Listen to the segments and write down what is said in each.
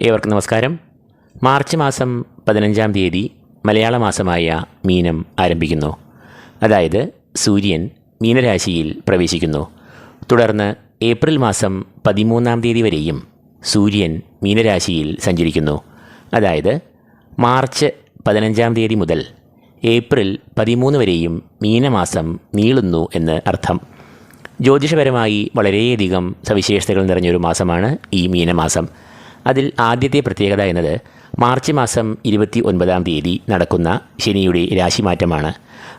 ഏവർക്കും നമസ്കാരം. മാർച്ച് മാസം പതിനഞ്ചാം തീയതി മലയാള മാസമായ മീനം ആരംഭിക്കുന്നു. അതായത് സൂര്യൻ മീനരാശിയിൽ പ്രവേശിക്കുന്നു. തുടർന്ന് ഏപ്രിൽ മാസം പതിമൂന്നാം തീയതി വരെയും സൂര്യൻ മീനരാശിയിൽ സഞ്ചരിക്കുന്നു. അതായത് മാർച്ച് പതിനഞ്ചാം തീയതി മുതൽ ഏപ്രിൽ പതിമൂന്ന് വരെയും മീനമാസം നീളുന്നു എന്ന് അർത്ഥം. ജ്യോതിഷപരമായി വളരെയധികം സവിശേഷതകൾ നിറഞ്ഞൊരു മാസമാണ് ഈ മീനമാസം. അതിൽ ആദ്യത്തെ പ്രത്യേകത എന്നത് മാർച്ച് മാസം ഇരുപത്തി ഒൻപതാം തീയതി നടക്കുന്ന ശനിയുടെ രാശിമാറ്റമാണ്.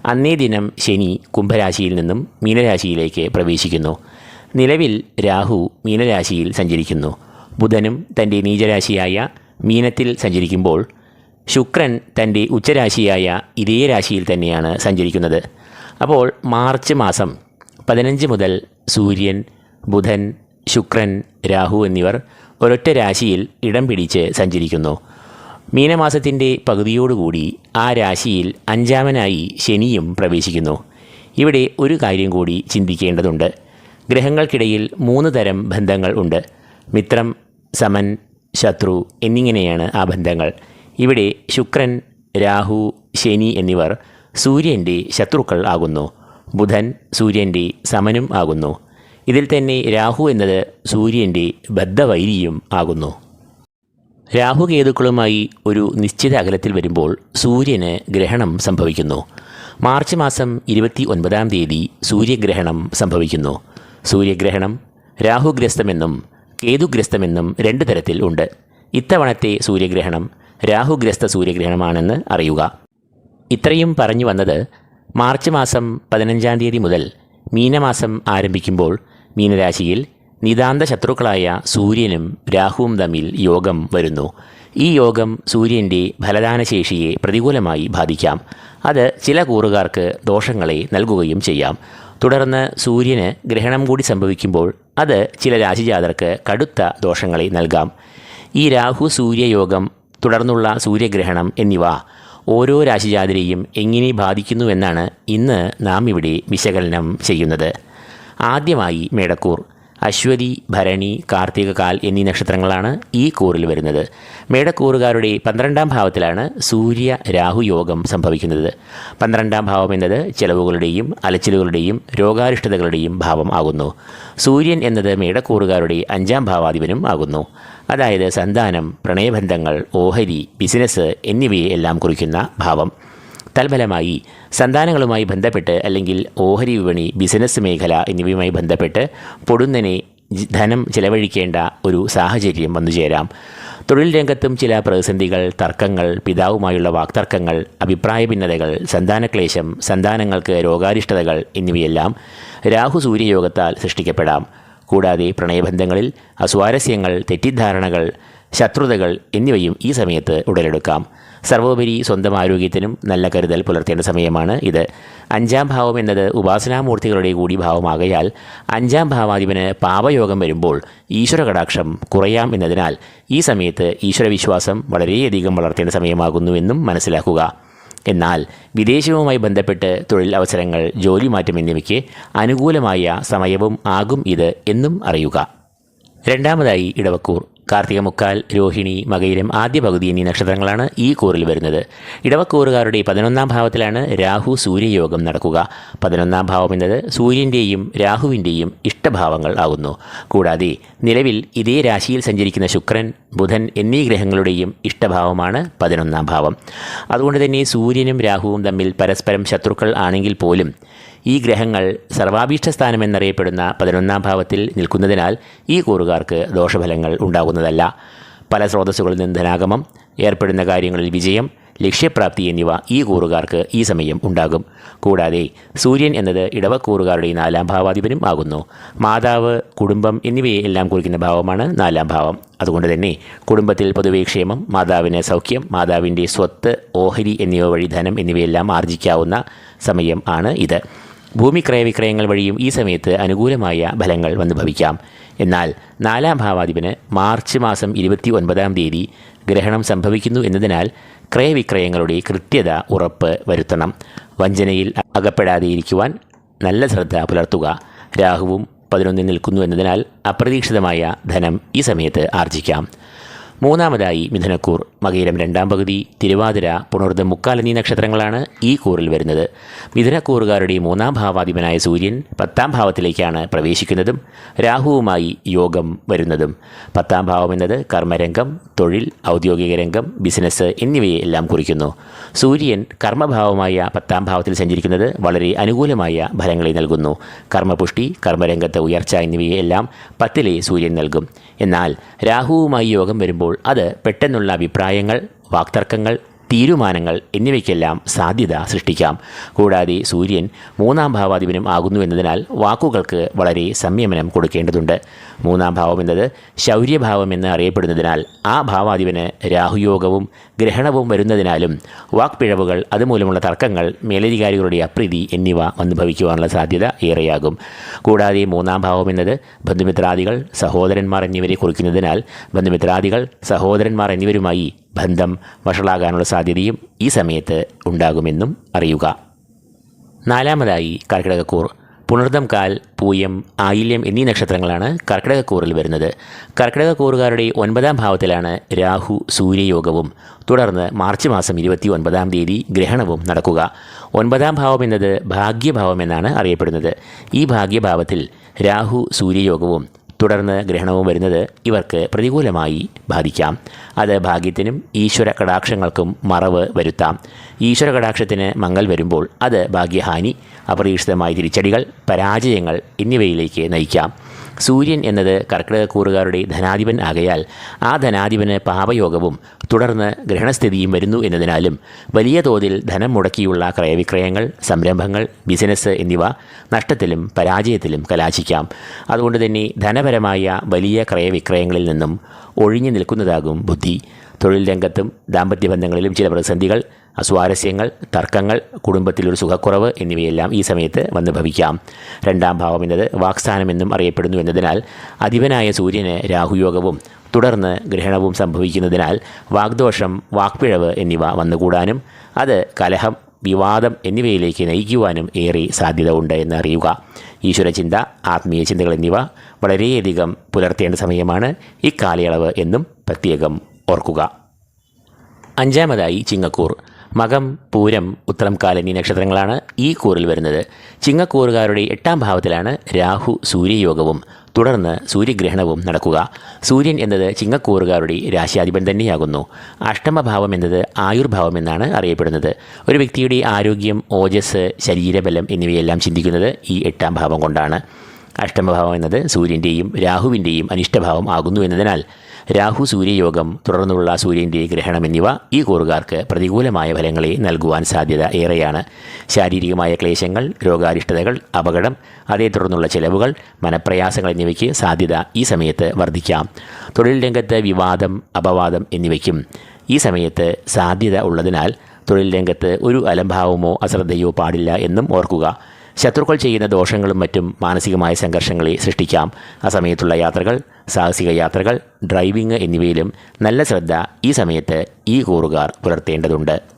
അന്നേ ദിനം ശനി കുംഭരാശിയിൽ നിന്നും മീനരാശിയിലേക്ക് പ്രവേശിക്കുന്നു. നിലവിൽ രാഹു മീനരാശിയിൽ സഞ്ചരിക്കുന്നു. ബുധനും തന്റെ നീചരാശിയായ മീനത്തിൽ സഞ്ചരിക്കുമ്പോൾ ശുക്രൻ തന്റെ ഉച്ചരാശിയായ ഇതേ രാശിയിൽ തന്നെയാണ് സഞ്ചരിക്കുന്നത്. അപ്പോൾ മാർച്ച് മാസം പതിനഞ്ച് മുതൽ സൂര്യൻ ബുധൻ ശുക്രൻ രാഹു എന്നിവർ ഒരൊറ്റ രാശിയിൽ ഇടം പിടിച്ച് സഞ്ചരിക്കുന്നു. മീനമാസത്തിന്റെ പകുതിയോടുകൂടി ആ രാശിയിൽ അഞ്ചാമനായി ശനിയും പ്രവേശിക്കുന്നു. ഇവിടെ ഒരു കാര്യം കൂടി ചിന്തിക്കേണ്ടതുണ്ട്. ഗ്രഹങ്ങൾക്കിടയിൽ മൂന്ന് തരം ബന്ധങ്ങൾ ഉണ്ട്. മിത്രം സമൻ ശത്രു എന്നിങ്ങനെയാണ് ആ ബന്ധങ്ങൾ. ഇവിടെ ശുക്രൻ രാഹു ശനി എന്നിവർ സൂര്യന്റെ ശത്രുക്കൾ ആകുന്നു. ബുധൻ സൂര്യന്റെ സമനും ആകുന്നു. ഇതിൽ തന്നെ രാഹു എന്നത് സൂര്യന്റെ ബദ്ധവൈരിയും ആകുന്നു. രാഹുകേതുക്കളുമായി ഒരു നിശ്ചിത അകലത്തിൽ വരുമ്പോൾ സൂര്യന് ഗ്രഹണം സംഭവിക്കുന്നു. മാർച്ച് മാസം ഇരുപത്തി ഒൻപതാം തീയതി സൂര്യഗ്രഹണം സംഭവിക്കുന്നു. സൂര്യഗ്രഹണം രാഹുഗ്രസ്തമെന്നും കേതുഗ്രസ്തമെന്നും രണ്ട് തരത്തിൽ ഉണ്ട്. ഇത്തവണത്തെ സൂര്യഗ്രഹണം രാഹുഗ്രസ്ത സൂര്യഗ്രഹണമാണെന്ന് അറിയുക. ഇത്രയും പറഞ്ഞു വന്നത് മാർച്ച് മാസം പതിനഞ്ചാം തീയതി മുതൽ മീനമാസം ആരംഭിക്കുമ്പോൾ മീനരാശിയിൽ നിതാന്ത ശത്രുക്കളായ സൂര്യനും രാഹുവും തമ്മിൽ യോഗം വരുന്നു. ഈ യോഗം സൂര്യന്റെ ഫലദാനശേഷിയെ പ്രതികൂലമായി ബാധിക്കാം. അത് ചില കൂറുകാർക്ക് ദോഷങ്ങളെ നൽകുകയും ചെയ്യാം. തുടർന്ന് സൂര്യന് ഗ്രഹണം കൂടി സംഭവിക്കുമ്പോൾ അത് ചില രാശിജാതർക്ക് കടുത്ത ദോഷങ്ങളെ നൽകാം. ഈ രാഹു സൂര്യയോഗം തുടർന്നുള്ള സൂര്യഗ്രഹണം എന്നിവ ഓരോ രാശിജാതരെയും എങ്ങനെ ബാധിക്കുന്നുവെന്നാണ് ഇന്ന് നാം ഇവിടെ വിശകലനം ചെയ്യുന്നത്. ആദ്യമായി മേടക്കൂർ. അശ്വതി ഭരണി കാർത്തിക കാൽ എന്നീ നക്ഷത്രങ്ങളാണ് ഈ കൂറിൽ വരുന്നത്. മേടക്കൂറുകാരുടെ പന്ത്രണ്ടാം ഭാവത്തിലാണ് സൂര്യ രാഹു യോഗം സംഭവിക്കുന്നത്. പന്ത്രണ്ടാം ഭാവം എന്നത് ചെലവുകളുടെയും അലച്ചിലുകളുടെയും രോഗാരിഷ്ടതകളുടെയും ഭാവം ആകുന്നു. സൂര്യൻ എന്നത് മേടക്കൂറുകാരുടെ അഞ്ചാം ഭാവാധിപനും ആകുന്നു. അതായത് സന്താനം പ്രണയബന്ധങ്ങൾ ഓഹരി ബിസിനസ് എന്നിവയെ എല്ലാം കുറിക്കുന്ന ഭാവം. തൽഫലമായി സന്താനങ്ങളുമായി ബന്ധപ്പെട്ട് അല്ലെങ്കിൽ ഓഹരി വിപണി ബിസിനസ് മേഖല എന്നിവയുമായി ബന്ധപ്പെട്ട് പൊടുന്നനെ ധനം ചിലവഴിക്കേണ്ട ഒരു സാഹചര്യം വന്നുചേരാം തൊഴിൽ രംഗത്തും ചില പ്രതിസന്ധികൾ തർക്കങ്ങൾ പിതാവുമായുള്ള വാക്തർക്കങ്ങൾ അഭിപ്രായ ഭിന്നതകൾ സന്താനക്ലേശം സന്താനങ്ങൾക്ക് രോഗാരിഷ്ടതകൾ എന്നിവയെല്ലാം രാഹു സൂര്യയോഗത്താൽ സൃഷ്ടിക്കപ്പെടാം. കൂടാതെ പ്രണയബന്ധങ്ങളിൽ അസ്വാരസ്യങ്ങൾ തെറ്റിദ്ധാരണകൾ ശത്രുതകൾ എന്നിവയും ഈ സമയത്ത് ഉടലെടുക്കാം. സർവോപരി സ്വന്തം ആരോഗ്യത്തിനും നല്ല കരുതൽ പുലർത്തേണ്ട സമയമാണ് ഇത്. അഞ്ചാം ഭാവം എന്നത് ഉപാസനാമൂർത്തികളുടെ കൂടി ഭാവമാകയാൽ അഞ്ചാം ഭാവാധിപന് പാപയോഗം വരുമ്പോൾ ഈശ്വര കടാക്ഷം കുറയാം എന്നതിനാൽ ഈ സമയത്ത് ഈശ്വരവിശ്വാസം വളരെയധികം വളർത്തേണ്ട സമയമാകുന്നുവെന്നും മനസ്സിലാക്കുക. എന്നാൽ വിദേശവുമായി ബന്ധപ്പെട്ട് തൊഴിൽ അവസരങ്ങൾ ജോലി മാറ്റം എന്നിവയ്ക്ക് അനുകൂലമായ സമയവും ആകും ഇത് എന്നും അറിയുക. രണ്ടാമതായി ഇടവക്കൂർ. കാർത്തിക മുക്കാൽ രോഹിണി മകയിരം ആദ്യ പകുതി എന്നീ നക്ഷത്രങ്ങളാണ് ഈ കൂറിൽ വരുന്നത്. ഇടവക്കൂറുകാരുടെ പതിനൊന്നാം ഭാവത്തിലാണ് രാഹു സൂര്യയോഗം നടക്കുക. പതിനൊന്നാം ഭാവം എന്നത് സൂര്യന്റെയും രാഹുവിന്റെയും ഇഷ്ടഭാവങ്ങൾ ആകുന്നു. കൂടാതെ നിലവിൽ ഇതേ രാശിയിൽ സഞ്ചരിക്കുന്ന ശുക്രൻ ബുധൻ എന്നീ ഗ്രഹങ്ങളുടെയും ഇഷ്ടഭാവമാണ് പതിനൊന്നാം ഭാവം. അതുകൊണ്ട് തന്നെ സൂര്യനും രാഹുവും തമ്മിൽ പരസ്പരം ശത്രുക്കൾ ആണെങ്കിൽ പോലും ഈ ഗ്രഹങ്ങൾ സർവാഭീഷ്ട സ്ഥാനം എന്നറിയപ്പെടുന്ന പതിനൊന്നാം ഭാവത്തിൽ നിൽക്കുന്നതിനാൽ ഈ കൂറുകാർക്ക് ദോഷഫലങ്ങൾ ഉണ്ടാകുന്നതല്ല. പല സ്രോതസ്സുകളിൽ നിന്ന് ധനാഗമം ഏർപ്പെടുന്ന കാര്യങ്ങളിൽ വിജയം ലക്ഷ്യപ്രാപ്തി എന്നിവ ഈ കൂറുകാർക്ക് ഈ സമയം ഉണ്ടാകും. കൂടാതെ സൂര്യൻ എന്നത് ഇടവക്കൂറുകാരുടെ നാലാം ഭാവാധിപനും ആകുന്നു. മാതാവ് കുടുംബം എന്നിവയെ എല്ലാം കുറിക്കുന്ന ഭാവമാണ് നാലാം ഭാവം. അതുകൊണ്ട് തന്നെ കുടുംബത്തിൽ പൊതുവെ ക്ഷേമം മാതാവിന് സൗഖ്യം മാതാവിന്റെ സ്വത്ത് ഓഹരി എന്നിവ വഴി ധനം എന്നിവയെല്ലാം ആർജിക്കാവുന്ന സമയം ആണ് ഇത്. ഭൂമി ക്രയവിക്രയങ്ങൾ വഴിയും ഈ സമയത്ത് അനുകൂലമായ ഫലങ്ങൾ വന്നു ഭവിക്കാം എന്നാൽ നാലാം ഭാവാധിപന് മാർച്ച് മാസം ഇരുപത്തി ഒൻപതാം തീയതി ഗ്രഹണം സംഭവിക്കുന്നു എന്നതിനാൽ ക്രയവിക്രയങ്ങളുടെ കൃത്യത ഉറപ്പ് വരുത്തണം. വഞ്ചനയിൽ അകപ്പെടാതെ ഇരിക്കുവാൻ നല്ല ശ്രദ്ധ പുലർത്തുക. രാഹുവും പതിനൊന്നിൽ നിൽക്കുന്നു എന്നതിനാൽ അപ്രതീക്ഷിതമായ ധനം ഈ സമയത്ത് ആർജിക്കാം. മൂന്നാമതായി മിഥുനക്കൂർ മകയിരം രണ്ടാം പകുതി തിരുവാതിര പുണർദ് മുക്കാൽ എന്നീ നക്ഷത്രങ്ങളാണ് ഈ കൂറിൽ വരുന്നത്. മിഥുനക്കൂറുകാരുടെ മൂന്നാം ഭാവാധിപനായ സൂര്യൻ പത്താം ഭാവത്തിലേക്കാണ് പ്രവേശിക്കുന്നതും രാഹുവുമായി യോഗം വരുന്നതും. പത്താം ഭാവം എന്നത് കർമ്മരംഗം തൊഴിൽ ഔദ്യോഗിക രംഗം ബിസിനസ് എന്നിവയെ എല്ലാം കുറിക്കുന്നു. സൂര്യൻ കർമ്മഭാവമായ പത്താം ഭാവത്തിൽ സഞ്ചരിക്കുന്നത് വളരെ അനുകൂലമായ ഫലങ്ങളെ നൽകുന്നു. കർമ്മപുഷ്ടി കർമ്മരംഗത്തെ ഉയർച്ച എന്നിവയെ എല്ലാം പത്തിലെ സൂര്യൻ നൽകും. എന്നാൽ രാഹുവുമായി യോഗം വരുമ്പോൾ അത് പെട്ടെന്നുള്ള അഭിപ്രായങ്ങൾ വാക്തർക്കങ്ങൾ തീരുമാനങ്ങൾ എന്നിവയ്ക്കെല്ലാം സാധ്യത സൃഷ്ടിക്കാം. കൂടാതെ സൂര്യൻ മൂന്നാം ഭാവാധിപനും ആകുന്നു എന്നതിനാൽ വാക്കുകൾക്ക് വളരെ സംയമനം കൊടുക്കേണ്ടതുണ്ട്. മൂന്നാം ഭാവം എന്നത് ശൗര്യഭാവം എന്ന് അറിയപ്പെടുന്നതിനാൽ ആ ഭാവാധിപന് രാഹുയോഗവും ഗ്രഹണവും വരുന്നതിനാലും വാക്പിഴവുകൾ അതുമൂലമുള്ള തർക്കങ്ങൾ മേലധികാരികളുടെ അപ്രീതി എന്നിവ അനുഭവിക്കുവാനുള്ള സാധ്യത ഏറെയാകും. കൂടാതെ മൂന്നാം ഭാവം എന്നത് ബന്ധുമിത്രാദികൾ സഹോദരന്മാർ എന്നിവരെ കുറിക്കുന്നതിനാൽ ബന്ധുമിത്രാദികൾ സഹോദരന്മാർ എന്നിവരുമായി ബന്ധം വഷളാകാനുള്ള സാധ്യതയും ഈ സമയത്ത് ഉണ്ടാകുമെന്നും അറിയുക. നാലാമതായി കർക്കിടകക്കൂർ. പുണർദം കാൽ പൂയം ആയില്യം എന്നീ നക്ഷത്രങ്ങളാണ് കർക്കിടകക്കൂറിൽ വരുന്നത്. കർക്കിടകക്കൂറുകാരുടെ ഒൻപതാം ഭാവത്തിലാണ് രാഹു സൂര്യയോഗവും. തുടർന്ന് മാർച്ച് മാസം ഇരുപത്തി ഒൻപതാം തീയതി ഗ്രഹണവും നടക്കുക. ഒൻപതാം ഭാവം എന്നത് ഭാഗ്യഭാവം എന്നാണ് അറിയപ്പെടുന്നത്. ഈ ഭാഗ്യഭാവത്തിൽ രാഹു സൂര്യയോഗവും തുടർന്ന് ഗ്രഹണവും വരുന്നത് ഇവർക്ക് പ്രതികൂലമായി ബാധിക്കാം. അത് ഭാഗ്യത്തിനും ഈശ്വര കടാക്ഷങ്ങൾക്കും മറവ് വരുത്താം. ഈശ്വര കടാക്ഷത്തിന് മങ്ങൽ വരുമ്പോൾ അത് ഭാഗ്യഹാനി അപ്രതീക്ഷിതമായ തിരിച്ചടികൾ പരാജയങ്ങൾ എന്നിവയിലേക്ക് നയിക്കാം. സൂര്യൻ എന്നത് കർക്കിടകക്കൂറുകാരുടെ ധനാധിപൻ ആകയാൽ ആ ധനാധിപന് പാപയോഗവും തുടർന്ന് ഗ്രഹണസ്ഥിതിയും വരുന്നു എന്നതിനാലും വലിയ തോതിൽ ധനം മുടക്കിയുള്ള ക്രയവിക്രയങ്ങൾ സംരംഭങ്ങൾ ബിസിനസ് എന്നിവ നഷ്ടത്തിലും പരാജയത്തിലും കലാശിക്കാം. അതുകൊണ്ട് തന്നെ ധനപരമായ വലിയ ക്രയവിക്രയങ്ങളിൽ നിന്നും ഒഴിഞ്ഞു നിൽക്കുന്നതാകും ബുദ്ധി. തൊഴിൽ രംഗത്തും ദാമ്പത്യ ബന്ധങ്ങളിലും ചില പ്രതിസന്ധികൾ അസ്വാരസ്യങ്ങൾ തർക്കങ്ങൾ കുടുംബത്തിലൊരു സുഖക്കുറവ് എന്നിവയെല്ലാം ഈ സമയത്ത് വന്ന് ഭവിക്കാം. രണ്ടാം ഭാവം എന്നത് വാക്സ്ഥാനമെന്നും അറിയപ്പെടുന്നു എന്നതിനാൽ അധിപനായ സൂര്യന് രാഹുയോഗവും തുടർന്ന് ഗ്രഹണവും സംഭവിക്കുന്നതിനാൽ വാഗ്ദോഷം വാക്പിഴവ് എന്നിവ വന്നുകൂടാനും അത് കലഹം വിവാദം എന്നിവയിലേക്ക് നയിക്കുവാനും ഏറെ സാധ്യത ഉണ്ട് എന്ന് അറിയുക. ഈശ്വരചിന്ത ആത്മീയ ചിന്തകൾ എന്നിവ വളരെയധികം പുലർത്തേണ്ട സമയമാണ് ഇക്കാലയളവ് എന്നും പ്രത്യേകം ഓർക്കുക. അഞ്ചാമതായി ചിങ്ങക്കൂർ. മകം പൂരം ഉത്തരം എന്നീ നക്ഷത്രങ്ങളാണ് ഈ കൂറിൽ വരുന്നത്. ചിങ്ങക്കൂറുകാരുടെ എട്ടാം ഭാവത്തിലാണ് രാഹു സൂര്യയോഗവും. തുടർന്ന് സൂര്യഗ്രഹണവും നടക്കുക. സൂര്യൻ എന്നത് ചിങ്ങക്കൂറുകാരുടെ രാശിയാധിപൻ തന്നെയാകുന്നു. അഷ്ടമഭാവം എന്നത് ആയുർഭാവം എന്നാണ് അറിയപ്പെടുന്നത്. ഒരു വ്യക്തിയുടെ ആരോഗ്യം ഓജസ് ശരീരബലം എന്നിവയെല്ലാം ചിന്തിക്കുന്നത് ഈ എട്ടാം ഭാവം കൊണ്ടാണ്. അഷ്ടമഭാവം എന്നത് സൂര്യന്റെയും രാഹുവിന്റെയും അനിഷ്ടഭാവം ആകുന്നു എന്നതിനാൽ രാഹു സൂര്യയോഗം തുടർന്നുള്ള സൂര്യന്റെ ഗ്രഹണം എന്നിവ ഈ കൂറുകാർക്ക് പ്രതികൂലമായ ഫലങ്ങളെ നൽകുവാൻ സാധ്യത ഏറെയാണ്. ശാരീരികമായ ക്ലേശങ്ങൾ രോഗാരിഷ്ടതകൾ അപകടം അതേ തുടർന്നുള്ള ചെലവുകൾ മനപ്രയാസങ്ങൾ എന്നിവയ്ക്ക് സാധ്യത ഈ സമയത്ത് വർദ്ധിക്കാം. തൊഴിൽ രംഗത്ത് വിവാദം അപവാദം എന്നിവയ്ക്കും ഈ സമയത്ത് സാധ്യത ഉള്ളതിനാൽ തൊഴിൽ രംഗത്ത് ഒരു അലംഭാവമോ അശ്രദ്ധയോ പാടില്ല എന്നും ഓർക്കുക. ശത്രുക്കൾ ചെയ്യുന്ന ദോഷങ്ങളും മറ്റും മാനസികമായ സംഘർഷങ്ങളെ സൃഷ്ടിക്കാം. ആ സമയത്തുള്ള യാത്രകൾ സാഹസിക യാത്രകൾ ഡ്രൈവിംഗ് എന്നിവയിലും നല്ല ശ്രദ്ധ ഈ സമയത്ത് ഈ കൂറുകാർ പുലർത്തേണ്ടതുണ്ട്.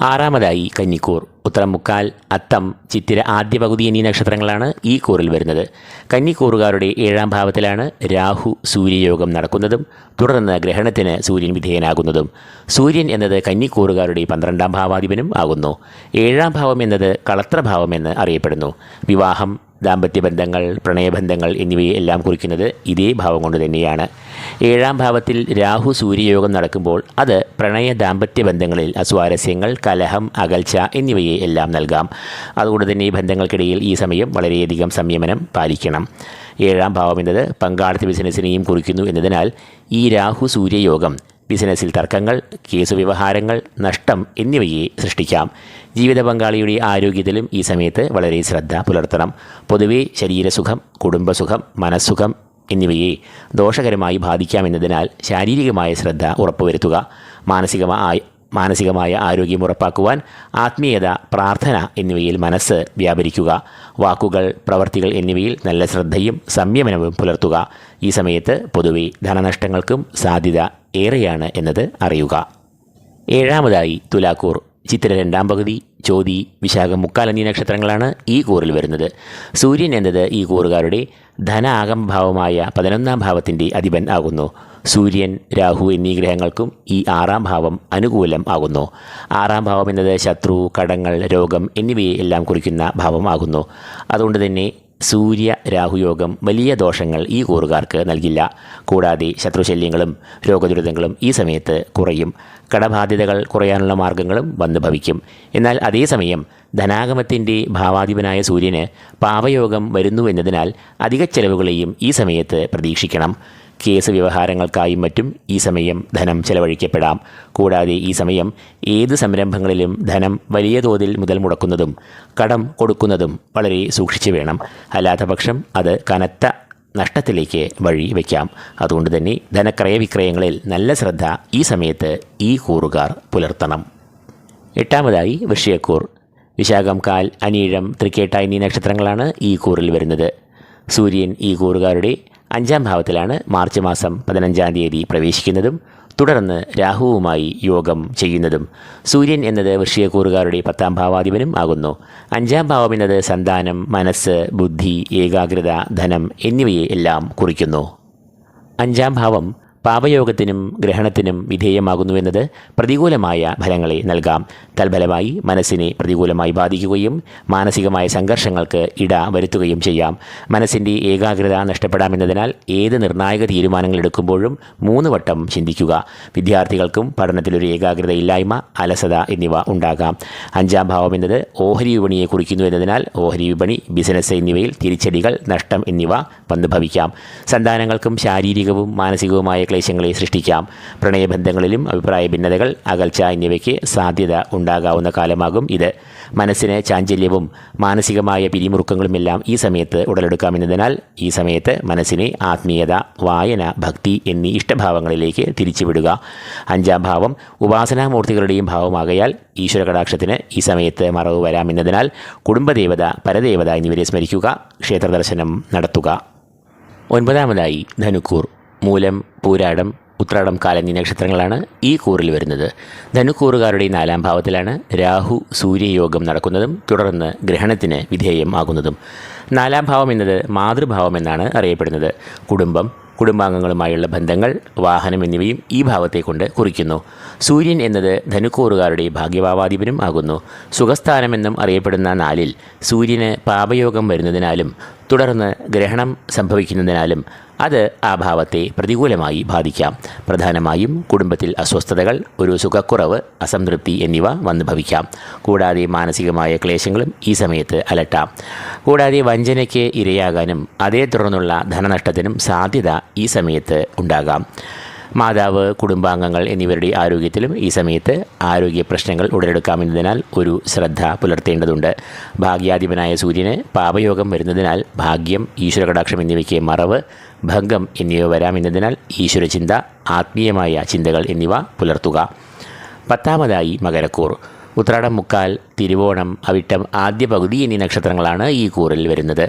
ആറാമതായി കന്നിക്കൂർ. ഉത്തരം മുക്കാൽ അത്തം ചിത്തിര ആദ്യ പകുതി എന്നീ നക്ഷത്രങ്ങളാണ് ഈ കൂറിൽ വരുന്നത്. കന്നിക്കൂറുകാരുടെ ഏഴാം ഭാവത്തിലാണ് രാഹു സൂര്യയോഗം നടക്കുന്നതും തുടർന്ന് ഗ്രഹണത്തിന് സൂര്യൻ വിധേയനാകുന്നതും. സൂര്യൻ എന്നത് കന്നിക്കൂറുകാരുടെ പന്ത്രണ്ടാം ഭാവാധിപനും ആകുന്നു. ഏഴാം ഭാവം എന്നത് കളത്രഭാവം എന്ന് അറിയപ്പെടുന്നു. വിവാഹം ദാമ്പത്യ ബന്ധങ്ങൾ പ്രണയബന്ധങ്ങൾ എന്നിവയെ എല്ലാം കുറിക്കുന്നത് ഇതേ ഭാവം കൊണ്ട് തന്നെയാണ്. ഏഴാം ഭാവത്തിൽ രാഹു സൂര്യയോഗം നടക്കുമ്പോൾ അത് പ്രണയ ദാമ്പത്യ ബന്ധങ്ങളിൽ അസ്വാരസ്യങ്ങൾ കലഹം അകൽച്ച എന്നിവയെ എല്ലാം നൽകാം. അതുകൊണ്ട് തന്നെ ഈ ബന്ധങ്ങൾക്കിടയിൽ ഈ സമയം വളരെയധികം സംയമനം പാലിക്കണം. ഏഴാം ഭാവം എന്നത് പങ്കാളിത്ത ബിസിനസ്സിനെയും കുറിക്കുന്നു എന്നതിനാൽ ഈ രാഹു സൂര്യയോഗം ബിസിനസ്സിൽ തർക്കങ്ങൾ കേസ് വ്യവഹാരങ്ങൾ നഷ്ടം എന്നിവയെ സൃഷ്ടിക്കാം. ജീവിത പങ്കാളിയുടെ ആരോഗ്യത്തിലും ഈ സമയത്ത് വളരെ ശ്രദ്ധ പുലർത്തണം. പൊതുവേ ശരീരസുഖം കുടുംബസുഖം മനസ്സുഖം എന്നിവയെ ദോഷകരമായി ബാധിക്കാമെന്നതിനാൽ ശാരീരികമായ ശ്രദ്ധ ഉറപ്പുവരുത്തുക. മാനസികമായ മാനസികമായ ആരോഗ്യം ഉറപ്പാക്കുവാൻ ആത്മീയത പ്രാർത്ഥന എന്നിവയിൽ മനസ്സ് വ്യാപരിക്കുക. വാക്കുകൾ പ്രവർത്തികൾ എന്നിവയിൽ നല്ല ശ്രദ്ധയും സംയമനവും പുലർത്തുക. ഈ സമയത്ത് പൊതുവെ ധനനഷ്ടങ്ങൾക്കും സാധ്യത ഏറെയാണ് എന്നത് അറിയുക. ഏഴാമതായി തുലാക്കൂർ. ചിത്തിര രണ്ടാം പകുതി ചോതി വിശാഖം മുക്കാൽ എന്നീ നക്ഷത്രങ്ങളാണ് ഈ കൂറിൽ വരുന്നത്. സൂര്യൻ എന്നത് ഈ കൂറുകാരുടെ ധന ആകംഭാവമായ പതിനൊന്നാം ഭാവത്തിന്റെ അധിപൻ ആകുന്നു. സൂര്യൻ രാഹു എന്നീ ഗ്രഹങ്ങൾക്കും ഈ ആറാം ഭാവം അനുകൂലം ആകുന്നു. ആറാം ഭാവം എന്നത് ശത്രു കടങ്ങൾ രോഗം എന്നിവയെ എല്ലാം കുറിക്കുന്ന ഭാവമാകുന്നു അതുകൊണ്ട് തന്നെ സൂര്യ രാഹുയോഗം വലിയ ദോഷങ്ങൾ ഈ കൂറുകാർക്ക് നൽകില്ല. കൂടാതെ ശത്രുശല്യങ്ങളും രോഗദുരിതങ്ങളും ഈ സമയത്ത് കുറയും. കടബാധ്യതകൾ കുറയാനുള്ള മാർഗങ്ങളും വന്നു ഭവിക്കും. എന്നാൽ അതേസമയം ധനാഗമത്തിന്റെ ഭാവാധിപനായ സൂര്യന് പാവയോഗം വരുന്നു എന്നതിനാൽ അധിക ചെലവുകളെയും ഈ സമയത്ത് പ്രതീക്ഷിക്കണം. കേസ് വ്യവഹാരങ്ങൾക്കായും മറ്റും ഈ സമയം ധനം ചെലവഴിക്കപ്പെടാം. കൂടാതെ ഈ സമയം ഏത് സംരംഭങ്ങളിലും ധനം വലിയ തോതിൽ മുതൽ മുടക്കുന്നതും കടം കൊടുക്കുന്നതും വളരെ സൂക്ഷിച്ചു വേണം. അല്ലാത്തപക്ഷം അത് കനത്ത നഷ്ടത്തിലേക്ക് വഴി വയ്ക്കാം. അതുകൊണ്ട് തന്നെ ധനക്രയ വിക്രയങ്ങളിൽ നല്ല ശ്രദ്ധ ഈ സമയത്ത് ഈ കൂറുകാർ പുലർത്തണം. എട്ടാമതായി വൃശ്യക്കൂർ വിശാഖം കാൽ അനീഴം തൃക്കേട്ട എന്നീ നക്ഷത്രങ്ങളാണ് ഈ കൂറിൽ വരുന്നത്. സൂര്യൻ ഈ കൂറുകാരുടെ അഞ്ചാം ഭാവത്തിലാണ് മാർച്ച് മാസം പതിനഞ്ചാം തീയതി പ്രവേശിക്കുന്നതും തുടർന്ന് രാഹുവുമായി യോഗം ചെയ്യുന്നതും. സൂര്യൻ എന്നത് വൃഷ്യക്കൂറുകാരുടെ പത്താം ഭാവാധിപനും ആകുന്നു. അഞ്ചാം ഭാവം എന്നത് സന്താനം മനസ്സ് ബുദ്ധി ഏകാഗ്രത ധനം എന്നിവയെ എല്ലാം കുറിക്കുന്നു. അഞ്ചാം ഭാവം പാപയോഗത്തിനും ഗ്രഹണത്തിനും വിധേയമാകുന്നുവെന്നത് പ്രതികൂലമായ ഫലങ്ങളെ നൽകാം. തൽഫലമായി മനസ്സിനെ പ്രതികൂലമായി ബാധിക്കുകയും മാനസികമായ സംഘർഷങ്ങൾക്ക് ഇട വരുത്തുകയും ചെയ്യാം. മനസ്സിന്റെ ഏകാഗ്രത നഷ്ടപ്പെടാമെന്നതിനാൽ ഏത് നിർണായക തീരുമാനങ്ങൾ എടുക്കുമ്പോഴും മൂന്ന് വട്ടം ചിന്തിക്കുക. വിദ്യാർത്ഥികൾക്കും പഠനത്തിലൊരു ഏകാഗ്രത ഇല്ലായ്മ അലസത എന്നിവ ഉണ്ടാകാം. അഞ്ചാം ഭാവം എന്നത് ഓഹരി വിപണിയെ കുറിക്കുന്നു എന്നതിനാൽ ഓഹരി വിപണി ബിസിനസ് എന്നിവയിൽ തിരിച്ചടികൾ നഷ്ടം എന്നിവ വന്നു ഭവിക്കാം സന്താനങ്ങൾക്കും ശാരീരികവും മാനസികവുമായ ക്ലേശങ്ങളെ സൃഷ്ടിക്കാം. പ്രണയബന്ധങ്ങളിലും അഭിപ്രായ ഭിന്നതകൾ അകൽച്ച എന്നിവയ്ക്ക് സാധ്യത ഉണ്ടാകാവുന്ന കാലമാകും ഇത്. മനസ്സിന് ചാഞ്ചല്യവും മാനസികമായ പിരിമുറുക്കങ്ങളുമെല്ലാം ഈ സമയത്ത് ഉടലെടുക്കാമെന്നതിനാൽ ഈ സമയത്ത് മനസ്സിനെ ആത്മീയത വായന ഭക്തി എന്നീ ഇഷ്ടഭാവങ്ങളിലേക്ക് തിരിച്ചുവിടുക. അഞ്ചാം ഭാവം ഉപാസനാമൂർത്തികളുടെയും ഭാവമാകയാൽ ഈശ്വര കടാക്ഷത്തിന് ഈ സമയത്ത് മറവ് വരാമെന്നതിനാൽ കുടുംബദേവത പരദേവത എന്നിവരെ സ്മരിക്കുക ക്ഷേത്രദർശനം നടത്തുക. ഒൻപതാമതായി ധനുക്കൂർ. മൂലം പൂരാടം ഉത്രാടം കാലം നക്ഷത്രങ്ങളാണ് ഈ കൂറിൽ വരുന്നത്. ധനുക്കൂറുകാരുടെ നാലാം ഭാവത്തിലാണ് രാഹു സൂര്യയോഗം നടക്കുന്നതും തുടർന്ന് ഗ്രഹണത്തിന് വിധേയം ആകുന്നതും. നാലാം ഭാവം എന്നത് മാതൃഭാവം എന്നാണ് അറിയപ്പെടുന്നത്. കുടുംബം കുടുംബാംഗങ്ങളുമായുള്ള ബന്ധങ്ങൾ വാഹനം എന്നിവയും ഈ ഭാവത്തെ കൊണ്ട് കുറിക്കുന്നു. സൂര്യൻ എന്നത് ധനുക്കൂറുകാരുടെ ഭാഗ്യഭാവാധിപനും ആകുന്നു. സുഖസ്ഥാനമെന്നും അറിയപ്പെടുന്ന നാലിൽ സൂര്യന് പാപയോഗം വരുന്നതിനാലും തുടർന്ന് ഗ്രഹണം സംഭവിക്കുന്നതിനാലും അത് ആ ഭാവത്തെ പ്രതികൂലമായി ബാധിക്കാം. പ്രധാനമായും കുടുംബത്തിൽ അസ്വസ്ഥതകൾ ഒരു സുഖക്കുറവ് അസംതൃപ്തി എന്നിവ വന്നു ഭവിക്കാം. കൂടാതെ മാനസികമായ ക്ലേശങ്ങളും ഈ സമയത്ത് അലട്ടാം. കൂടാതെ വഞ്ചനയ്ക്ക് ഇരയാകാനും അതേ തുടർന്നുള്ള ധനനഷ്ടത്തിനും സാധ്യത ഈ സമയത്ത് ഉണ്ടാകാം. മാതാവ് കുടുംബാംഗങ്ങൾ എന്നിവരുടെ ആരോഗ്യത്തിലും ഈ സമയത്ത് ആരോഗ്യ പ്രശ്നങ്ങൾ ഉടലെടുക്കാമെന്നതിനാൽ ഒരു ശ്രദ്ധ പുലർത്തേണ്ടതുണ്ട്. ഭാഗ്യാധിപനായ സൂര്യന് പാപയോഗം വരുന്നതിനാൽ ഭാഗ്യം ഈശ്വരകടാക്ഷം എന്നിവയ്ക്ക് മറവ് ഭംഗം എന്നിവ വരാമെന്നതിനാൽ ഈശ്വരചിന്ത ആത്മീയമായ ചിന്തകൾ എന്നിവ പുലർത്തുക. പത്താമതായി മകരക്കൂർ. ഉത്രാടം മുക്കാൽ തിരുവോണം അവിട്ടം ആദ്യ പകുതി എന്നീ നക്ഷത്രങ്ങളാണ് ഈ കൂറിൽ വരുന്നത്.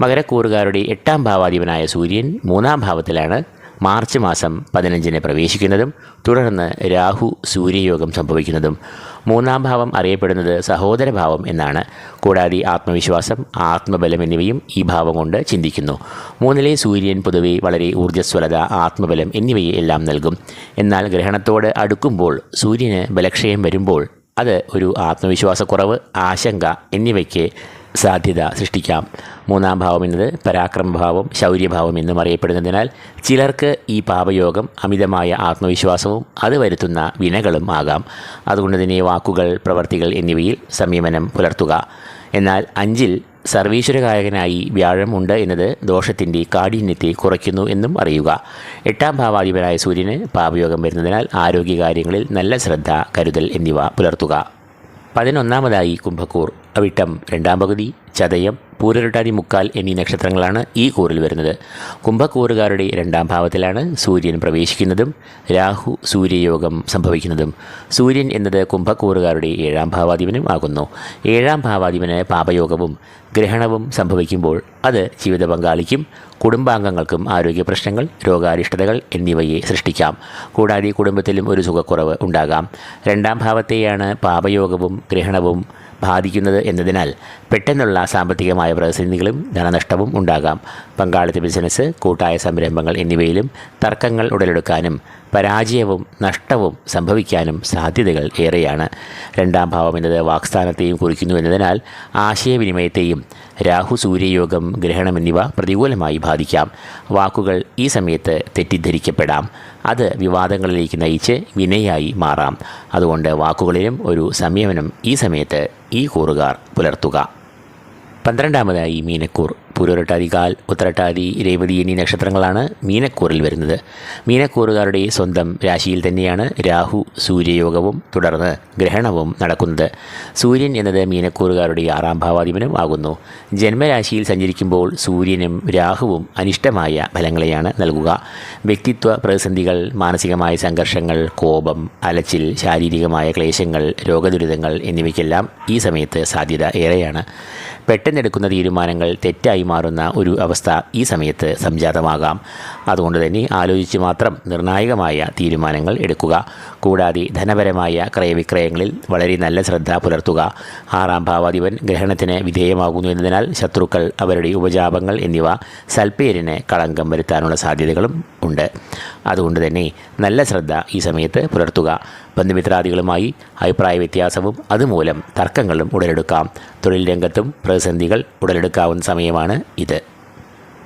മകരക്കൂറുകാരുടെ എട്ടാം ഭാവാധിപനായ സൂര്യൻ മൂന്നാം ഭാവത്തിലാണ് മാർച്ച് മാസം പതിനഞ്ചിന് പ്രവേശിക്കുന്നതും തുടർന്ന് രാഹു സൂര്യയോഗം സംഭവിക്കുന്നതും. മൂന്നാം ഭാവം അറിയപ്പെടുന്നത് സഹോദരഭാവം എന്നാണ്. കൂടാതെ ആത്മവിശ്വാസം ആത്മബലം എന്നിവയും ഈ ഭാവം കൊണ്ട് ചിന്തിക്കുന്നു. മൂന്നിലെ സൂര്യൻ പൊതുവെ വളരെ ഊർജസ്വലത ആത്മബലം എന്നിവയെ എല്ലാം നൽകും. എന്നാൽ ഗ്രഹണത്തോട് അടുക്കുമ്പോൾ സൂര്യന് ബലക്ഷയം വരുമ്പോൾ അത് ഒരു ആത്മവിശ്വാസക്കുറവ് ആശങ്ക എന്നിവയ്ക്ക് സാധ്യത സൃഷ്ടിക്കാം. മൂന്നാം ഭാവം എന്നത് പരാക്രമഭാവം ശൗര്യഭാവം എന്നും അറിയപ്പെടുന്നതിനാൽ ചിലർക്ക് ഈ പാപയോഗം അമിതമായ ആത്മവിശ്വാസവും അത് വരുത്തുന്ന വിനകളും ആകാം. അതുകൊണ്ട് തന്നെ വാക്കുകൾ പ്രവർത്തികൾ എന്നിവയിൽ സംയമനം പുലർത്തുക. എന്നാൽ അഞ്ചിൽ സർവീശ്വരകായകനായി വ്യാഴം ഉണ്ട് എന്നത് ദോഷത്തിന്റെ കാഠിന്യത്തെ കുറയ്ക്കുന്നു എന്നും അറിയുക. എട്ടാം ഭാവാധിപനായ സൂര്യന് പാപയോഗം വരുന്നതിനാൽ ആരോഗ്യകാര്യങ്ങളിൽ നല്ല ശ്രദ്ധ കരുതൽ എന്നിവ പുലർത്തുക. പതിനൊന്നാമതായി കുംഭക്കൂർ അവിട്ടം രണ്ടാം പകുതി. ചതയം പൂരരുട്ടാതി മുക്കാൽ എന്നീ നക്ഷത്രങ്ങളാണ് ഈ കൂറിൽ വരുന്നത്. കുംഭക്കൂറുകാരുടെ രണ്ടാം ഭാവത്തിലാണ് സൂര്യൻ പ്രവേശിക്കുന്നതും രാഹു സൂര്യയോഗം സംഭവിക്കുന്നതും. സൂര്യൻ എന്നത് കുംഭക്കൂറുകാരുടെ ഏഴാം ഭാവാധിപനും ആകുന്നു. ഏഴാം ഭാവാധിപന് പാപയോഗവും ഗ്രഹണവും സംഭവിക്കുമ്പോൾ അത് ജീവിത പങ്കാളിക്കും കുടുംബാംഗങ്ങൾക്കും ആരോഗ്യ പ്രശ്നങ്ങൾ രോഗാരിഷ്ടതകൾ എന്നിവയെ സൃഷ്ടിക്കാം. കൂടാതെ കുടുംബത്തിലും ഒരു സുഖക്കുറവ് ഉണ്ടാകാം. രണ്ടാം ഭാവത്തെയാണ് പാപയോഗവും ഗ്രഹണവും ബാധിക്കുന്നത് എന്നതിനാൽ പെട്ടെന്നുള്ള സാമ്പത്തികമായ പ്രതിസന്ധികളും ധനനഷ്ടവും ഉണ്ടാകാം. പങ്കാളിത്ത ബിസിനസ് കൂട്ടായ സംരംഭങ്ങൾ എന്നിവയിലും തർക്കങ്ങൾ ഉടലെടുക്കാനും പരാജയവും നഷ്ടവും സംഭവിക്കാനും സാധ്യതകൾ ഏറെയാണ്. രണ്ടാം ഭാവം എന്നത് വാക്സ്ഥാനത്തെയും കുറിക്കുന്നു എന്നതിനാൽ ആശയവിനിമയത്തെയും രാഹു സൂര്യയോഗം ഗ്രഹണം എന്നിവ പ്രതികൂലമായി ബാധിക്കാം. വാക്കുകൾ ഈ സമയത്ത് തെറ്റിദ്ധരിക്കപ്പെടാം. അത് വിവാദങ്ങളിലേക്ക് നയിച്ച് വിനയായി മാറാം. അതുകൊണ്ട് വാക്കുകളിലും ഒരു സംയമനം ഈ സമയത്ത് ഈ കൂറുകാർ പുലർത്തുക. പന്ത്രണ്ടാമതായി മീനക്കൂർ. പൂരോരട്ടാതികാൽ ഉത്തരട്ടാതി രേവതി എന്നീ നക്ഷത്രങ്ങളാണ് മീനക്കൂറിൽ വരുന്നത്. മീനക്കൂറുകാരുടെ സ്വന്തം രാശിയിൽ തന്നെയാണ് രാഹു സൂര്യയോഗവും തുടർന്ന് ഗ്രഹണവും നടക്കുന്നത്. സൂര്യൻ എന്നത് മീനക്കൂറുകാരുടെ ആറാം ഭാവാധിപനും ആകുന്നു. ജന്മരാശിയിൽ സഞ്ചരിക്കുമ്പോൾ സൂര്യനും രാഹുവും അനിഷ്ടമായ ഫലങ്ങളെയാണ് നൽകുക. വ്യക്തിത്വ പ്രതിസന്ധികൾ മാനസികമായ സംഘർഷങ്ങൾ കോപം അലച്ചിൽ ശാരീരികമായ ക്ലേശങ്ങൾ രോഗദുരിതങ്ങൾ എന്നിവയ്ക്കെല്ലാം ഈ സമയത്ത് സാധ്യത ഏറെയാണ്. പെട്ടെന്നെടുക്കുന്ന തീരുമാനങ്ങൾ തെറ്റായി മാറുന്ന ഒരു അവസ്ഥ ഈ സമയത്ത് സംജാതമാകാം. അതുകൊണ്ട് തന്നെ ആലോചിച്ച് മാത്രം നിർണായകമായ തീരുമാനങ്ങൾ എടുക്കുക. കൂടാതെ ധനപരമായ ക്രയവിക്രയങ്ങളിൽ വളരെ നല്ല ശ്രദ്ധ പുലർത്തുക. ആറാം ഭാവാധിപൻ ഗ്രഹണത്തിന് വിധേയമാകുന്നു എന്നതിനാൽ ശത്രുക്കൾ അവരുടെ ഉപജാപങ്ങൾ എന്നിവ സൽപ്പേരിന് കളങ്കം വരുത്താനുള്ള സാധ്യതകളും ഉണ്ട്. അതുകൊണ്ട് തന്നെ നല്ല ശ്രദ്ധ ഈ സമയത്ത് പുലർത്തുക. ബന്ധുമിത്രാദികളുമായി അഭിപ്രായ വ്യത്യാസവും അതുമൂലം തർക്കങ്ങളും ഉടലെടുക്കാം. തൊഴിൽ രംഗത്തും പ്രതിസന്ധികൾ ഉടലെടുക്കാവുന്ന സമയമാണ് ഇത്.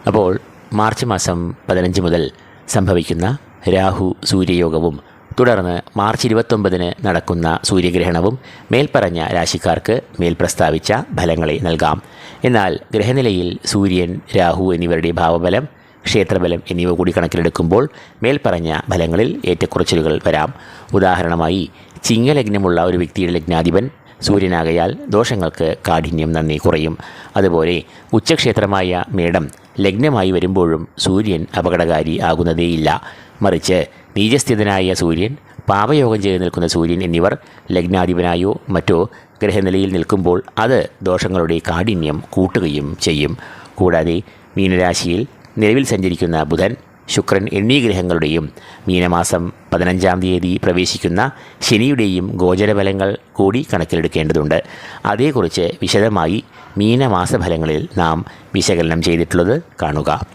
അപ്പോൾ മാർച്ച് മാസം പതിനഞ്ച് മുതൽ സംഭവിക്കുന്ന രാഹു സൂര്യയോഗവും തുടർന്ന് മാർച്ച് ഇരുപത്തൊമ്പതിന് നടക്കുന്ന സൂര്യഗ്രഹണവും മേൽപ്പറഞ്ഞ രാശിക്കാർക്ക് മേൽ പ്രസ്താവിച്ച ഫലങ്ങളെ നൽകാം. എന്നാൽ ഗ്രഹനിലയിൽ സൂര്യൻ രാഹു എന്നിവരുടെ ഭാവബലം ക്ഷേത്രബലം എന്നിവ കൂടി കണക്കിലെടുക്കുമ്പോൾ മേൽപ്പറഞ്ഞ ഫലങ്ങളിൽ ഏറ്റക്കുറച്ചിലുകൾ വരാം. ഉദാഹരണമായി ചിങ്ങലഗ്നമുള്ള ഒരു വ്യക്തിയുടെ ലഗ്നാധിപൻ സൂര്യനാകയാൽ ദോഷങ്ങൾക്ക് കാഠിന്യം നന്ദി കുറയും. അതുപോലെ ഉച്ചക്ഷേത്രമായ മേടം ലഗ്നമായി വരുമ്പോഴും സൂര്യൻ അപകടകാരി ആകുന്നതേയില്ല. മറിച്ച് നീചസ്ഥിതനായ സൂര്യൻ പാപയോഗം ചെയ്ത് നിൽക്കുന്ന സൂര്യൻ എന്നിവർ ലഗ്നാധിപനായോ മറ്റോ ഗ്രഹനിലയിൽ നിൽക്കുമ്പോൾ അത് ദോഷങ്ങളുടെ കാഠിന്യം കൂട്ടുകയും ചെയ്യും. കൂടാതെ മീനരാശിയിൽ നിലവിൽ സഞ്ചരിക്കുന്ന ബുധൻ ശുക്രൻ എന്നീ ഗ്രഹങ്ങളുടെയും മീനമാസം പതിനഞ്ചാം തീയതി പ്രവേശിക്കുന്ന ശനിയുടെയും ഗോചരഫലങ്ങൾ കൂടി കണക്കിലെടുക്കേണ്ടതുണ്ട്. അതേക്കുറിച്ച് വിശദമായി മീനമാസഫലങ്ങളിൽ നാം വിശകലനം ചെയ്തിട്ടുള്ളത് കാണുക.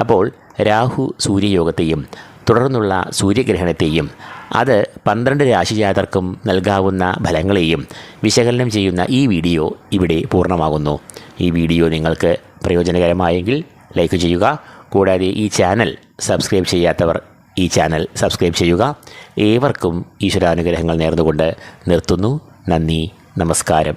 അപ്പോൾ രാഹു സൂര്യയോഗത്തെയും തുടർന്നുള്ള സൂര്യഗ്രഹണത്തെയും അത് പന്ത്രണ്ട് രാശിജാതർക്കും നൽകാവുന്ന ഫലങ്ങളെയും വിശകലനം ചെയ്യുന്ന ഈ വീഡിയോ ഇവിടെ പൂർണമാകുന്നു. ഈ വീഡിയോ നിങ്ങൾക്ക് പ്രയോജനകരമായെങ്കിൽ ലൈക്ക് ചെയ്യുക. കൂടാതെ ഈ ചാനൽ സബ്സ്ക്രൈബ് ചെയ്യാത്തവർ ഈ ചാനൽ സബ്സ്ക്രൈബ് ചെയ്യുക. ഏവർക്കും ഈശ്വരാനുഗ്രഹങ്ങൾ നേർന്നുകൊണ്ട് നിർത്തുന്നു. നന്ദി നമസ്കാരം.